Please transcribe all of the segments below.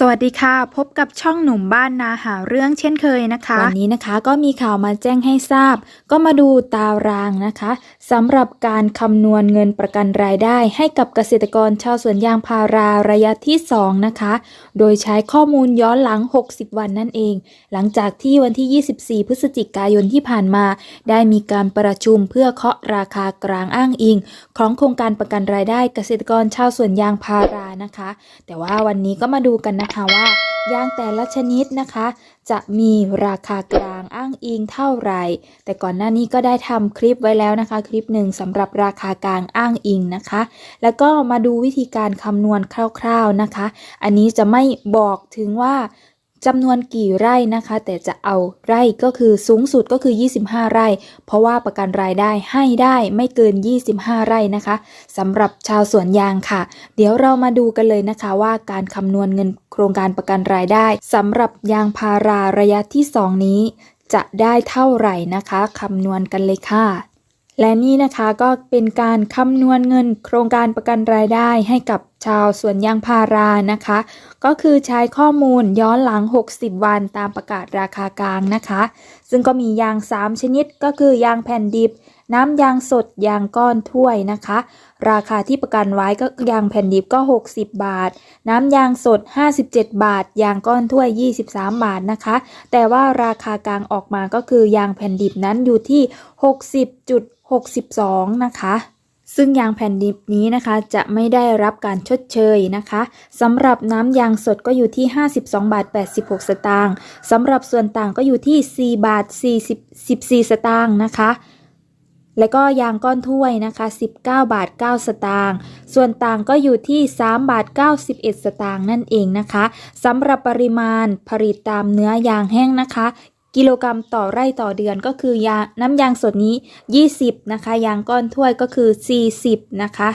สวัสดีค่ะ พบกับช่องหนุ่มบ้านนาหาเรื่องเช่นเคยนะคะ วันนี้นะคะก็มีข่าวมาแจ้งให้ทราบ ก็มาดูตารางนะคะสำหรับการคำนวณเงินประกันรายได้ ให้กับเกษตรกรชาวสวนยางพาราระยะที่ 2 นะคะ โดยใช้ข้อมูลย้อนหลัง 60 วันนั่นเอง หลังจากที่วันที่ 24 พฤศจิกายนที่ผ่านมา ได้มีการประชุมเพื่อเคาะราคากลางอ้างอิง ของโครงการประกันรายได้เกษตรกรชาวสวนยางพารานะคะ แต่ว่าวันนี้ก็มาดูกันนะคะว่ายางแต่ละชนิดนะคะ จะมีราคากลางอ้างอิงเท่าไหร่ แต่ก่อนหน้านี้ก็ได้ทำคลิปไว้แล้วนะคะ คลิปหนึ่งสำหรับราคากลางอ้างอิงนะคะ แล้วก็มาดูวิธีการคำนวณคร่าว ๆนะคะ อันนี้จะไม่บอกถึงว่า จำนวนกี่ไร่นะคะ แต่จะเอาไร่ก็คือสูงสุดก็คือ 25 ไร่ เพราะว่าประกันรายได้ให้ได้ไม่เกิน 25 ไร่นะคะสำหรับชาวสวนยางค่ะ เดี๋ยวเรามาดูกันเลยนะคะว่าการคำนวณเงินโครงการประกันรายได้สำหรับยางพาราระยะที่ 2 นี้ จะได้เท่าไหร่นะคะคำนวณกันเลยค่ะ และนี่นะคะก็เป็นการคำนวณเงินโครงการประกันรายได้ให้กับชาวสวนยางพารานะคะ ก็คือใช้ข้อมูลย้อนหลัง 60 วันตามประกาศราคากลางนะคะ ซึ่งก็มียาง 3 ชนิดก็คือยางแผ่นดิบ น้ำยางสดยางก้อนถ้วยนะคะ ราคาที่ประกันไว้ก็ยางแผ่นดิบก็ 60 บาท น้ำยางสด 57 บาท ยางก้อนถ้วย 23 บาทนะคะ แต่ว่าราคากลางออกมาก็คือยางแผ่นดิบนั้นอยู่ที่ 60. 62 นะคะ ซึ่งยางแผ่นดิบนี้นะคะ จะไม่ได้รับการชดเชยนะคะสำหรับน้ำยางสดก็อยู่ที่ 52 บาท 86 สตางค์สำหรับส่วนต่างก็อยู่ที่ 4 บาท 40 14 สตางค์นะคะและก็ยางก้อนถ้วยนะคะ 19 บาท 9 สตางค์ ส่วนต่างก็อยู่ที่ 3 บาท 91 สตางค์นั่นเองนะคะสำหรับปริมาณผลิตตามเนื้อยางแห้งนะคะ กิโลกรรัมต่อไร่ต่อเดือนก็คือยาน้ำยางสดนี้ 20 นะคะ ยางก้อนถ้วยก็คือ 40 นะคะ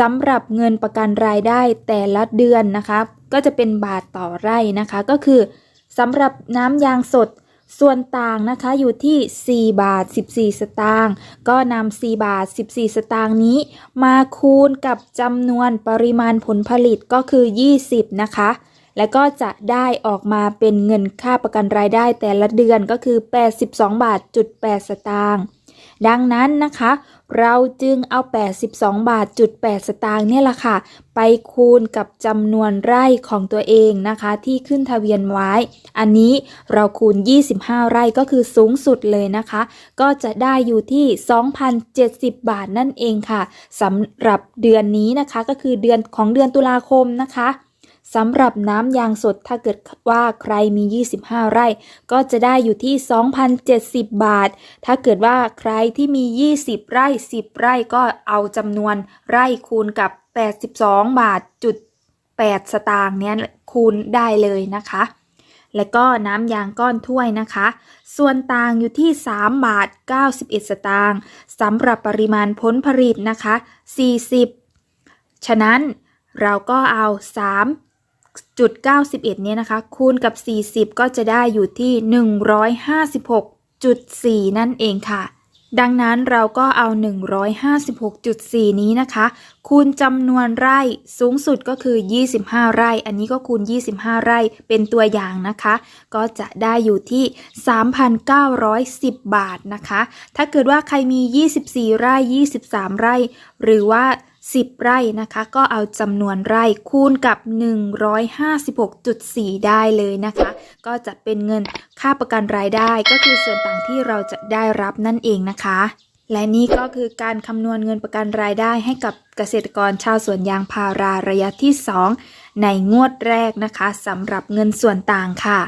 สำหรับเงินประกันรายได้แต่ละเดือนนะคะ ก็จะเป็นบาทต่อไร่นะคะ ก็คือสำหรับน้ำยางสดส่วนต่างนะคะอยู่ที่ 4 บาท 14 สตางค์ก็นำ 4 บาท 14 สตางค์นี้ มาคูณกับจำนวนปริมาณผลผลิตก็คือ 20 นะคะ และก็จะได้ออกมาเป็นเงินค่าประกันรายได้แต่ละเดือนก็คือ 82 บาทจุด8สตางค์ดังนั้นนะคะ เราจึงเอา 82 บาทจุด8สตางค์เนี่ยแหละค่ะ ไปคูณกับจำนวนไร่ของตัวเองนะคะ ที่ขึ้นทะเบียนไว้ อันนี้เราคูณ 25 ไร่ก็คือสูงสุดเลยนะคะ ก็จะได้อยู่ที่ 2,070 บาทนั่นเองค่ะสำหรับเดือนนี้นะคะ ก็คือเดือนของเดือนตุลาคมนะคะ สำหรับน้ำยางสดถ้าเกิดว่าใครมี 25 ไร่ ก็จะได้อยู่ที่ 2,070 บาท ถ้าเกิดว่าใครที่มี 20 ไร่ 10 ไร่ก็เอาจำนวนไร่คูณกับ 82 บาทจุด8สตางค์เนี้ยคูณได้เลยนะคะ และก็น้ำยางก้อนถ้วยนะคะ ส่วนต่างอยู่ที่ 3 บาท 91 สตางค์สำหรับปริมาณผลผลิตนะคะ 40 ฉะนั้นเราก็เอา 3 จุด91 เนี่ยนะคะ คูณกับ 40 ก็จะได้อยู่ที่ 156.4 นั่นเองค่ะ ดังนั้นเราก็เอา 156.4 นี้นะคะ คูณจำนวนไร่สูงสุดก็คือ 25 ไร่ อันนี้ก็คูณ 25 ไร่เป็นตัวอย่างนะคะ ก็จะได้อยู่ที่ 3,910 บาทนะคะ ถ้าเกิดว่าใครมี 24 ไร่ 23 ไร่ หรือว่า 10 ไร่นะคะ ก็เอาจำนวนไร่คูณกับ 156.4 ได้เลยนะคะ ก็จะเป็นเงินค่าประกันรายได้ก็คือส่วนต่างที่เราจะได้รับนั่นเองนะคะ และนี่ก็คือการคำนวณเงินประกันรายได้ให้กับเกษตรกรชาวสวนยางพาราระยะที่ 2 ในงวดแรกนะคะสำหรับเงินส่วนต่างค่ะ